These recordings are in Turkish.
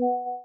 you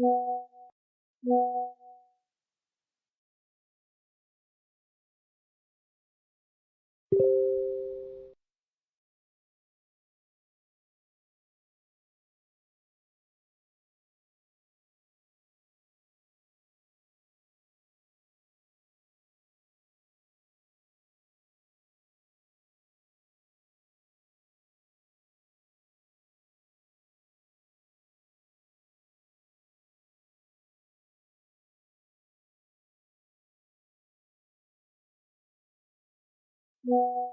Yeah. Yeah. you.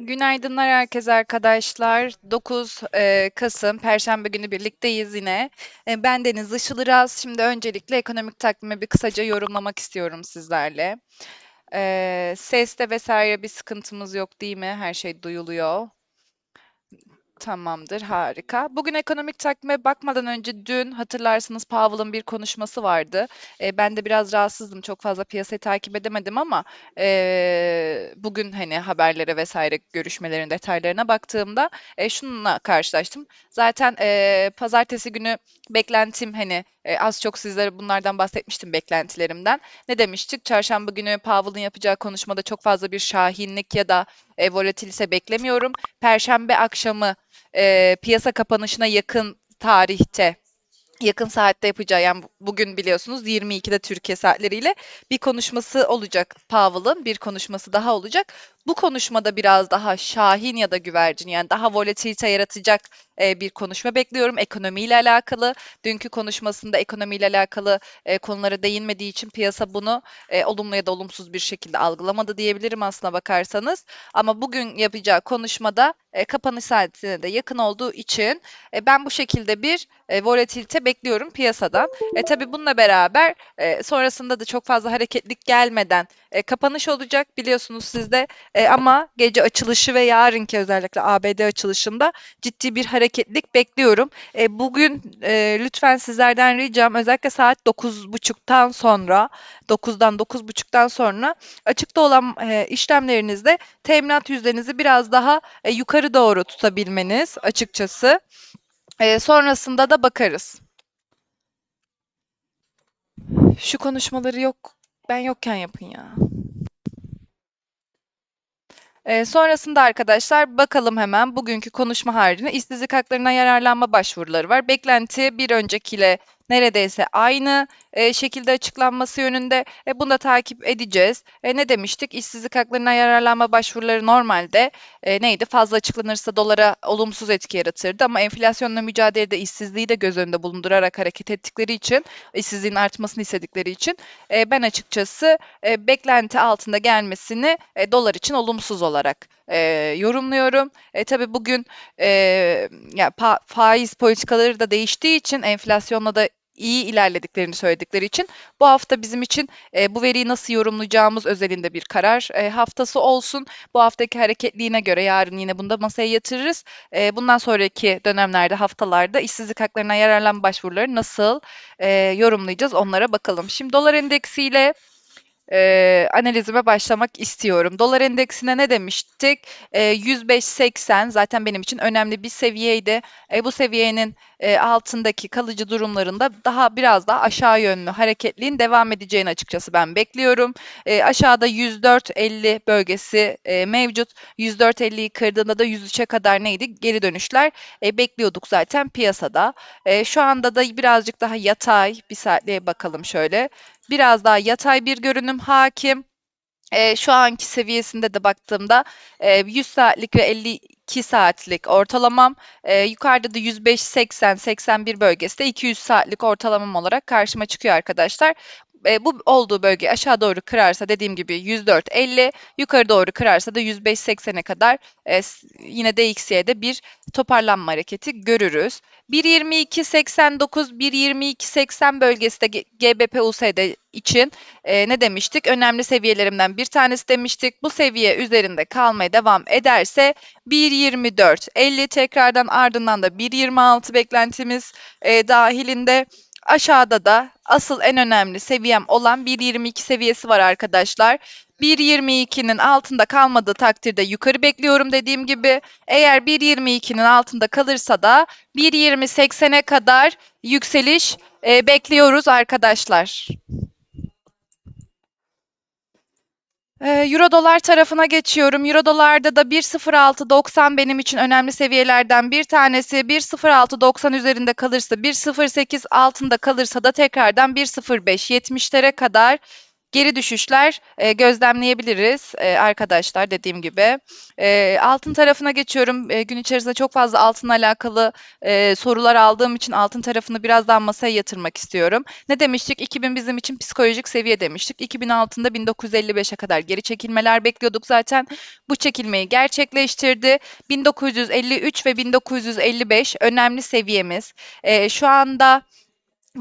Günaydınlar herkese arkadaşlar. 9 e, Kasım Perşembe günü birlikteyiz yine. E, ben Deniz Işılıraz. Şimdi öncelikle ekonomik takvimi bir kısaca yorumlamak istiyorum sizlerle. E, seste vesaire bir sıkıntımız yok değil mi? Her şey duyuluyor. Tamamdır, harika. Bugün ekonomik takvime bakmadan önce dün hatırlarsınız Powell'ın bir konuşması vardı. E, ben de biraz rahatsızdım, çok fazla piyasayı takip edemedim ama e, bugün hani haberlere vesaire görüşmelerin detaylarına baktığımda e, şununla karşılaştım. Zaten e, pazartesi günü beklentim hani e, az çok sizlere bunlardan bahsetmiştim beklentilerimden. Ne demiştik? Çarşamba günü Powell'ın yapacağı konuşmada çok fazla bir şahinlik ya da e, volatilite beklemiyorum. Perşembe akşamı e, piyasa kapanışına yakın tarihte yakın saatte yapacağı yani bugün biliyorsunuz 22'de Türkiye saatleriyle bir konuşması olacak Powell'ın bir konuşması daha olacak. Bu konuşmada biraz daha şahin ya da güvercin yani daha volatilite yaratacak e, bir konuşma bekliyorum ekonomiyle alakalı. Dünkü konuşmasında ekonomiyle alakalı e, konulara değinmediği için piyasa bunu e, olumlu ya da olumsuz bir şekilde algılamadı diyebilirim aslına bakarsanız. Ama bugün yapacağı konuşmada e, kapanış saatine de yakın olduğu için e, ben bu şekilde bir e, volatilite bekliyorum piyasadan. E, tabii bununla beraber e, sonrasında da çok fazla hareketlik gelmeden e, kapanış olacak biliyorsunuz sizde e, ama gece açılışı ve yarınki özellikle ABD açılışında ciddi bir hareketlik bekliyorum. E, bugün e, lütfen sizlerden ricam özellikle saat 9.30'tan sonra 9'dan 9.30'dan sonra açıkta olan e, işlemlerinizde teminat yüzdenizi biraz daha e, yukarı doğru tutabilmeniz açıkçası. E, sonrasında da bakarız. Şu konuşmaları yok, ben yokken yapın ya. Ee, sonrasında arkadaşlar bakalım hemen bugünkü konuşma haricinde işsizlik haklarına yararlanma başvuruları var. Beklenti bir öncekiyle neredeyse aynı e, şekilde açıklanması yönünde. E, bunu da takip edeceğiz. E, ne demiştik? İşsizlik haklarına yararlanma başvuruları normalde e, neydi? Fazla açıklanırsa dolara olumsuz etki yaratırdı ama enflasyonla mücadelede işsizliği de göz önünde bulundurarak hareket ettikleri için, işsizliğin artmasını istedikleri için e, ben açıkçası e, beklenti altında gelmesini e, dolar için olumsuz olarak e, yorumluyorum. E, tabii bugün e, ya faiz politikaları da değiştiği için enflasyonla da iyi ilerlediklerini söyledikleri için bu hafta bizim için e, bu veriyi nasıl yorumlayacağımız özelinde bir karar e, haftası olsun. Bu haftaki hareketliğine göre yarın yine bunda masaya yatırırız. E, bundan sonraki dönemlerde, haftalarda işsizlik haklarına yararlan başvuruları nasıl e, yorumlayacağız onlara bakalım. Şimdi dolar endeksiyle e, analizime başlamak istiyorum. Dolar endeksine ne demiştik? E, 105.80 zaten benim için önemli bir seviyeydi. E, bu seviyenin e, altındaki kalıcı durumlarında daha biraz daha aşağı yönlü hareketliğin devam edeceğini açıkçası ben bekliyorum. E, aşağıda 104.50 bölgesi e, mevcut. 104.50'yi kırdığında da 103'e kadar neydi? Geri dönüşler e, bekliyorduk zaten piyasada. E, şu anda da birazcık daha yatay bir saatliğe bakalım şöyle biraz daha yatay bir görünüm hakim. E, şu anki seviyesinde de baktığımda e, 100 saatlik ve 52 saatlik ortalamam e, yukarıda da 105-80-81 bölgesinde 200 saatlik ortalamam olarak karşıma çıkıyor arkadaşlar. E, bu olduğu bölge aşağı doğru kırarsa dediğim gibi 104.50 yukarı doğru kırarsa da 105.80'e kadar e, yine DXY'de bir toparlanma hareketi görürüz. 1.22.89, 1.22.80 bölgesi de GBP USD için e, ne demiştik? Önemli seviyelerimden bir tanesi demiştik. Bu seviye üzerinde kalmaya devam ederse 1.24.50 tekrardan ardından da 1.26 beklentimiz e, dahilinde Aşağıda da asıl en önemli seviyem olan 1.22 seviyesi var arkadaşlar. 1.22'nin altında kalmadığı takdirde yukarı bekliyorum dediğim gibi. Eğer 1.22'nin altında kalırsa da 1.20.80'e kadar yükseliş e, bekliyoruz arkadaşlar. Euro dolar tarafına geçiyorum. Euro dolarda da 1.0690 benim için önemli seviyelerden bir tanesi. 1.0690 üzerinde kalırsa, 1.08 altında kalırsa da tekrardan 1.05 70'lere kadar geri düşüşler e, gözlemleyebiliriz e, arkadaşlar dediğim gibi. E, altın tarafına geçiyorum. E, gün içerisinde çok fazla altınla alakalı e, sorular aldığım için altın tarafını biraz daha masaya yatırmak istiyorum. Ne demiştik? 2000 bizim için psikolojik seviye demiştik. 2000 altında 1955'e kadar geri çekilmeler bekliyorduk zaten. Bu çekilmeyi gerçekleştirdi. 1953 ve 1955 önemli seviyemiz. E, şu anda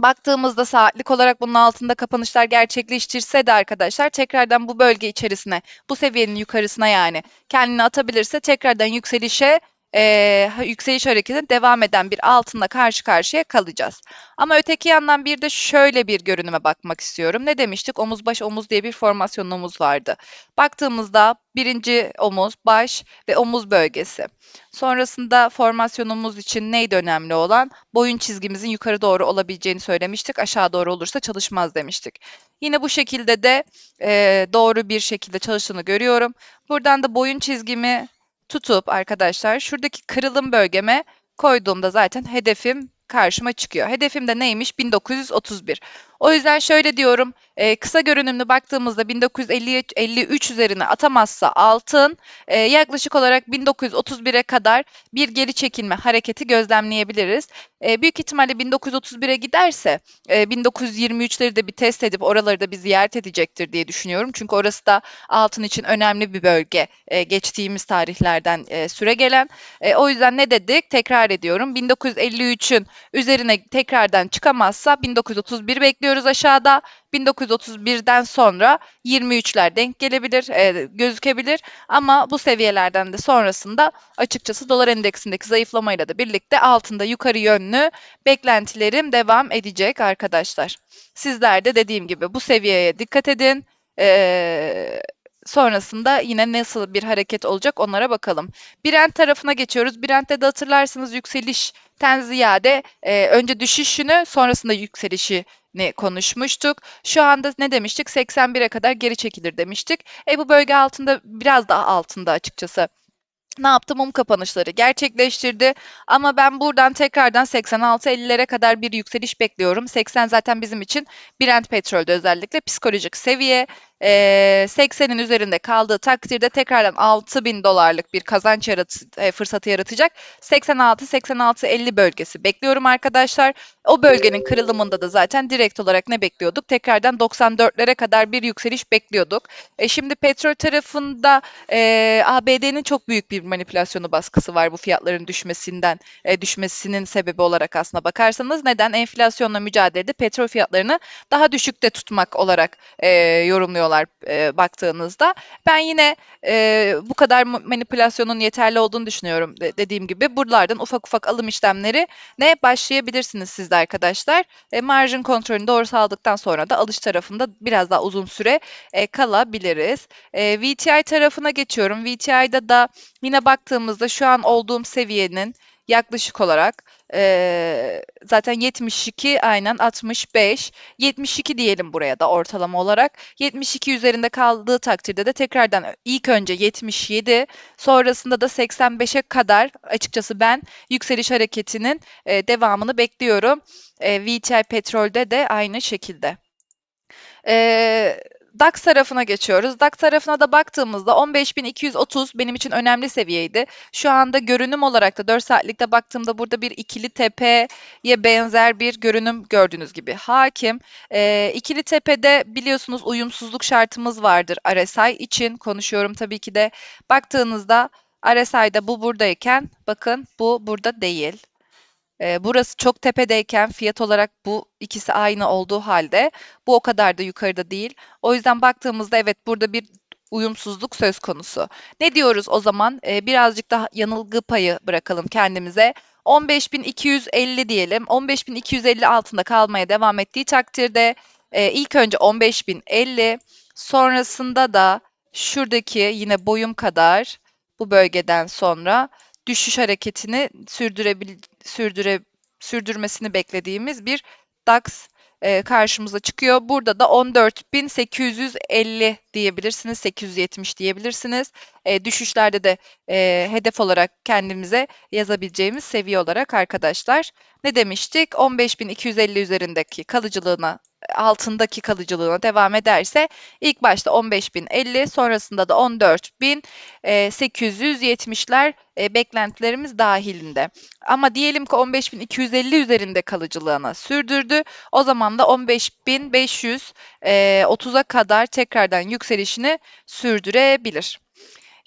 baktığımızda saatlik olarak bunun altında kapanışlar gerçekleştirse de arkadaşlar tekrardan bu bölge içerisine, bu seviyenin yukarısına yani kendini atabilirse tekrardan yükselişe eee, yükseliş hareketine devam eden bir altınla karşı karşıya kalacağız. Ama öteki yandan bir de şöyle bir görünüme bakmak istiyorum. Ne demiştik? Omuz baş omuz diye bir formasyonumuz vardı. Baktığımızda birinci omuz, baş ve omuz bölgesi. Sonrasında formasyonumuz için neydi önemli olan? Boyun çizgimizin yukarı doğru olabileceğini söylemiştik. Aşağı doğru olursa çalışmaz demiştik. Yine bu şekilde de eee, doğru bir şekilde çalıştığını görüyorum. Buradan da boyun çizgimi tutup arkadaşlar şuradaki kırılım bölgeme koyduğumda zaten hedefim karşıma çıkıyor. Hedefim de neymiş? 1931. O yüzden şöyle diyorum, e, kısa görünümlü baktığımızda 1953 üzerine atamazsa altın, e, yaklaşık olarak 1931'e kadar bir geri çekilme hareketi gözlemleyebiliriz. E, büyük ihtimalle 1931'e giderse e, 1923'leri de bir test edip oraları da bir ziyaret edecektir diye düşünüyorum. Çünkü orası da altın için önemli bir bölge e, geçtiğimiz tarihlerden e, süre gelen. E, o yüzden ne dedik? Tekrar ediyorum. 1953'ün üzerine tekrardan çıkamazsa 1931 bekliyoruz aşağıda. 1931'den sonra 23'ler denk gelebilir, e, gözükebilir ama bu seviyelerden de sonrasında açıkçası dolar endeksindeki zayıflamayla da birlikte altında yukarı yönlü beklentilerim devam edecek arkadaşlar. Sizler de dediğim gibi bu seviyeye dikkat edin. Ee, sonrasında yine nasıl bir hareket olacak onlara bakalım. Brent tarafına geçiyoruz. Brent'te de hatırlarsınız yükselişten ziyade e, önce düşüşünü sonrasında yükselişini konuşmuştuk. Şu anda ne demiştik? 81'e kadar geri çekilir demiştik. E bu bölge altında biraz daha altında açıkçası ne yaptı? Mum kapanışları gerçekleştirdi. Ama ben buradan tekrardan 86-50'lere kadar bir yükseliş bekliyorum. 80 zaten bizim için Brent petrolde özellikle psikolojik seviye. Ee, 80'in üzerinde kaldığı takdirde tekrardan 6000 dolarlık bir kazanç yarat e, fırsatı yaratacak. 86-86-50 bölgesi bekliyorum arkadaşlar. O bölgenin kırılımında da zaten direkt olarak ne bekliyorduk? Tekrardan 94'lere kadar bir yükseliş bekliyorduk. E, şimdi petrol tarafında e, ABD'nin çok büyük bir manipülasyonu baskısı var bu fiyatların düşmesinden e, düşmesinin sebebi olarak aslına bakarsanız. Neden? Enflasyonla mücadelede petrol fiyatlarını daha düşükte tutmak olarak e, yorumluyorlar e, baktığınızda. Ben yine e, bu kadar manipülasyonun yeterli olduğunu düşünüyorum. De, dediğim gibi buralardan ufak ufak alım işlemleri ne başlayabilirsiniz siz de arkadaşlar. E, margin kontrolünü doğru sağladıktan sonra da alış tarafında biraz daha uzun süre e, kalabiliriz. E, VTI tarafına geçiyorum. VTI'da da yine baktığımızda şu an olduğum seviyenin yaklaşık olarak e, zaten 72 aynen 65 72 diyelim buraya da ortalama olarak 72 üzerinde kaldığı takdirde de tekrardan ilk önce 77 sonrasında da 85'e kadar açıkçası ben yükseliş hareketinin e, devamını bekliyorum. E, VTI petrolde de aynı şekilde. Eee DAX tarafına geçiyoruz. DAX tarafına da baktığımızda 15.230 benim için önemli seviyeydi. Şu anda görünüm olarak da 4 saatlikte baktığımda burada bir ikili tepeye benzer bir görünüm gördüğünüz gibi hakim. E, ikili tepede biliyorsunuz uyumsuzluk şartımız vardır RSI için konuşuyorum tabii ki de. Baktığınızda RSI'da bu buradayken bakın bu burada değil. E, burası çok tepedeyken fiyat olarak bu ikisi aynı olduğu halde bu o kadar da yukarıda değil. O yüzden baktığımızda evet burada bir uyumsuzluk söz konusu. Ne diyoruz o zaman? E, birazcık daha yanılgı payı bırakalım kendimize. 15.250 diyelim. 15.250 altında kalmaya devam ettiği takdirde e, ilk önce 15.050 sonrasında da şuradaki yine boyum kadar bu bölgeden sonra düşüş hareketini sürdürebil sürdüre sürdürmesini beklediğimiz bir DAX e, karşımıza çıkıyor. Burada da 14.850 diyebilirsiniz, 870 diyebilirsiniz. E, düşüşlerde de e, hedef olarak kendimize yazabileceğimiz seviye olarak arkadaşlar. Ne demiştik? 15.250 üzerindeki kalıcılığına altındaki kalıcılığına devam ederse ilk başta 15.050 sonrasında da 14.870'ler e, beklentilerimiz dahilinde. Ama diyelim ki 15.250 üzerinde kalıcılığına sürdürdü. O zaman da 15.500 e, 30'a kadar tekrardan yükselişini sürdürebilir.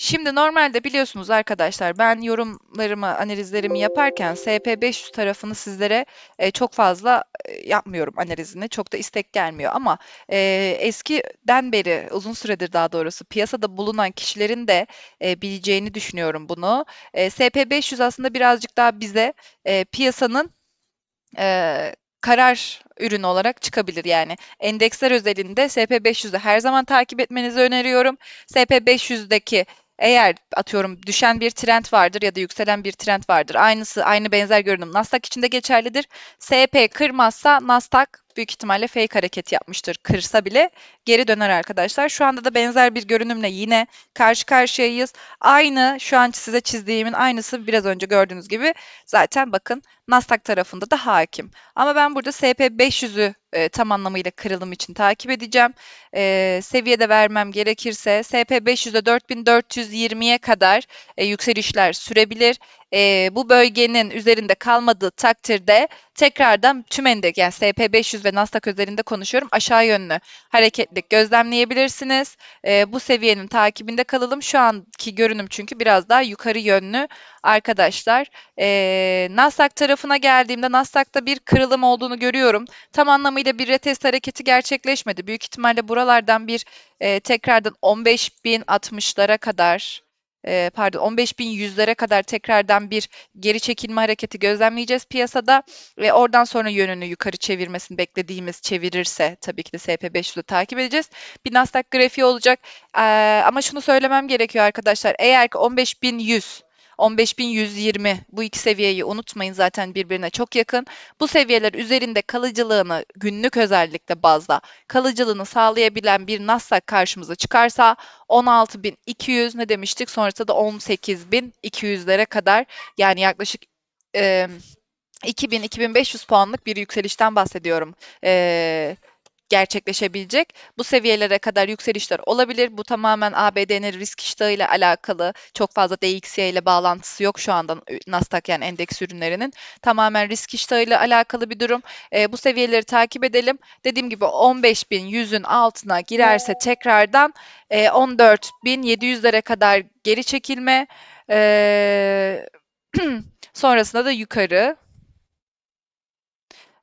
Şimdi normalde biliyorsunuz arkadaşlar ben yorumlarımı, analizlerimi yaparken SP500 tarafını sizlere e, çok fazla e, yapmıyorum analizini. Çok da istek gelmiyor ama e, eskiden beri uzun süredir daha doğrusu piyasada bulunan kişilerin de e, bileceğini düşünüyorum bunu. E, SP500 aslında birazcık daha bize e, piyasanın e, karar ürünü olarak çıkabilir. Yani endeksler özelinde SP500'ü her zaman takip etmenizi öneriyorum. SP500'deki eğer atıyorum düşen bir trend vardır ya da yükselen bir trend vardır. Aynısı, aynı benzer görünüm Nasdaq için de geçerlidir. SP kırmazsa Nasdaq büyük ihtimalle fake hareket yapmıştır. Kırsa bile geri döner arkadaşlar. Şu anda da benzer bir görünümle yine karşı karşıyayız. Aynı şu an size çizdiğimin aynısı biraz önce gördüğünüz gibi zaten bakın Nasdaq tarafında da hakim. Ama ben burada SP500'ü e, tam anlamıyla kırılım için takip edeceğim. E, seviyede vermem gerekirse SP500'de 4420'ye kadar e, yükselişler sürebilir. E, bu bölgenin üzerinde kalmadığı takdirde tekrardan tüm endeks yani SP500 ve Nasdaq özelinde konuşuyorum aşağı yönlü hareketlik gözlemleyebilirsiniz. E, bu seviyenin takibinde kalalım. Şu anki görünüm çünkü biraz daha yukarı yönlü arkadaşlar. E, Nasdaq tarafına geldiğimde Nasdaq'ta bir kırılım olduğunu görüyorum. Tam anlamıyla bir retest hareketi gerçekleşmedi. Büyük ihtimalle buralardan bir e, tekrardan 15.060'lara kadar e, pardon 15.100'lere kadar tekrardan bir geri çekilme hareketi gözlemleyeceğiz piyasada. Ve oradan sonra yönünü yukarı çevirmesini beklediğimiz çevirirse tabii ki de SP500'ü takip edeceğiz. Bir Nasdaq grafiği olacak. E, ama şunu söylemem gerekiyor arkadaşlar. Eğer ki 15.100 15.120 bu iki seviyeyi unutmayın zaten birbirine çok yakın. Bu seviyeler üzerinde kalıcılığını günlük özellikle bazda kalıcılığını sağlayabilen bir Nasdaq karşımıza çıkarsa 16.200 ne demiştik sonrasında da 18.200'lere kadar yani yaklaşık e, 2000-2500 puanlık bir yükselişten bahsediyorum. E, gerçekleşebilecek. Bu seviyelere kadar yükselişler olabilir. Bu tamamen ABD'nin risk iştahı ile alakalı. Çok fazla DXY ile bağlantısı yok şu anda Nasdaq yani endeks ürünlerinin. Tamamen risk iştahı ile alakalı bir durum. E, bu seviyeleri takip edelim. Dediğim gibi 15.100'ün altına girerse tekrardan e, 14.700'lere kadar geri çekilme. E, sonrasında da yukarı.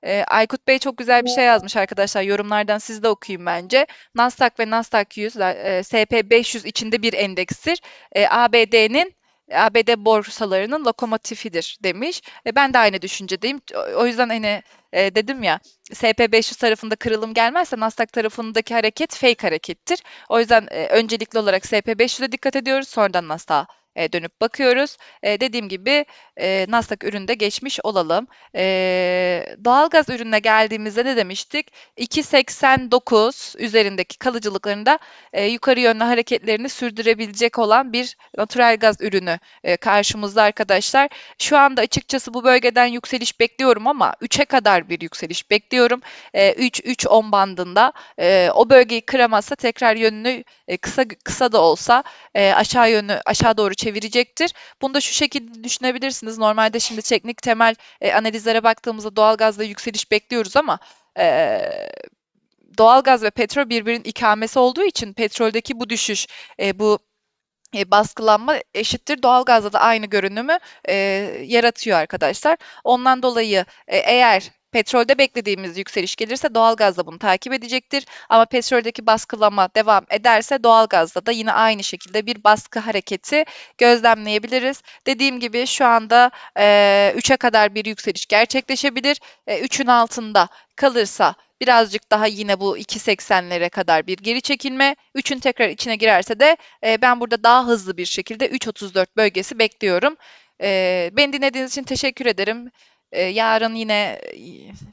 Ee, Aykut Bey çok güzel bir şey yazmış arkadaşlar. Yorumlardan siz de okuyun bence. Nasdaq ve Nasdaq 100, e, SP500 içinde bir endekstir. E, ABD'nin ABD borsalarının lokomotifidir demiş. E, ben de aynı düşüncedeyim. O yüzden hani e, dedim ya SP500 tarafında kırılım gelmezse Nasdaq tarafındaki hareket fake harekettir. O yüzden e, öncelikli olarak SP500'e dikkat ediyoruz. Sonradan Nasdaq'a e, dönüp bakıyoruz. E, dediğim gibi e, Nasdaq üründe geçmiş olalım. E, doğalgaz ürününe geldiğimizde ne demiştik? 2.89 üzerindeki kalıcılıklarında e, yukarı yönlü hareketlerini sürdürebilecek olan bir natural gaz ürünü karşımızda arkadaşlar. Şu anda açıkçası bu bölgeden yükseliş bekliyorum ama 3'e kadar bir yükseliş bekliyorum. E, 3-3-10 bandında o bölgeyi kıramazsa tekrar yönünü kısa kısa da olsa aşağı yönü aşağı doğru çevirecektir. Bunu da şu şekilde düşünebilirsiniz. Normalde şimdi teknik temel e, analizlere baktığımızda doğalgazda yükseliş bekliyoruz ama e, doğalgaz ve petrol birbirinin ikamesi olduğu için petroldeki bu düşüş, e, bu e, baskılanma eşittir doğalgazda da aynı görünümü e, yaratıyor arkadaşlar. Ondan dolayı e, eğer Petrolde beklediğimiz yükseliş gelirse doğalgaz da bunu takip edecektir. Ama petroldeki baskılama devam ederse doğalgazda da yine aynı şekilde bir baskı hareketi gözlemleyebiliriz. Dediğim gibi şu anda e, 3'e kadar bir yükseliş gerçekleşebilir. E, 3'ün altında kalırsa birazcık daha yine bu 2.80'lere kadar bir geri çekilme. 3'ün tekrar içine girerse de e, ben burada daha hızlı bir şekilde 3.34 bölgesi bekliyorum. E, beni dinlediğiniz için teşekkür ederim. Ee, yarın yine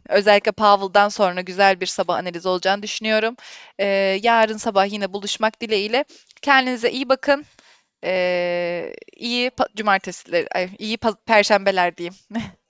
özellikle Powell'dan sonra güzel bir sabah analizi olacağını düşünüyorum. Ee, yarın sabah yine buluşmak dileğiyle. Kendinize iyi bakın. Ee, iyi cumartesiler, iyi perşembeler diyeyim.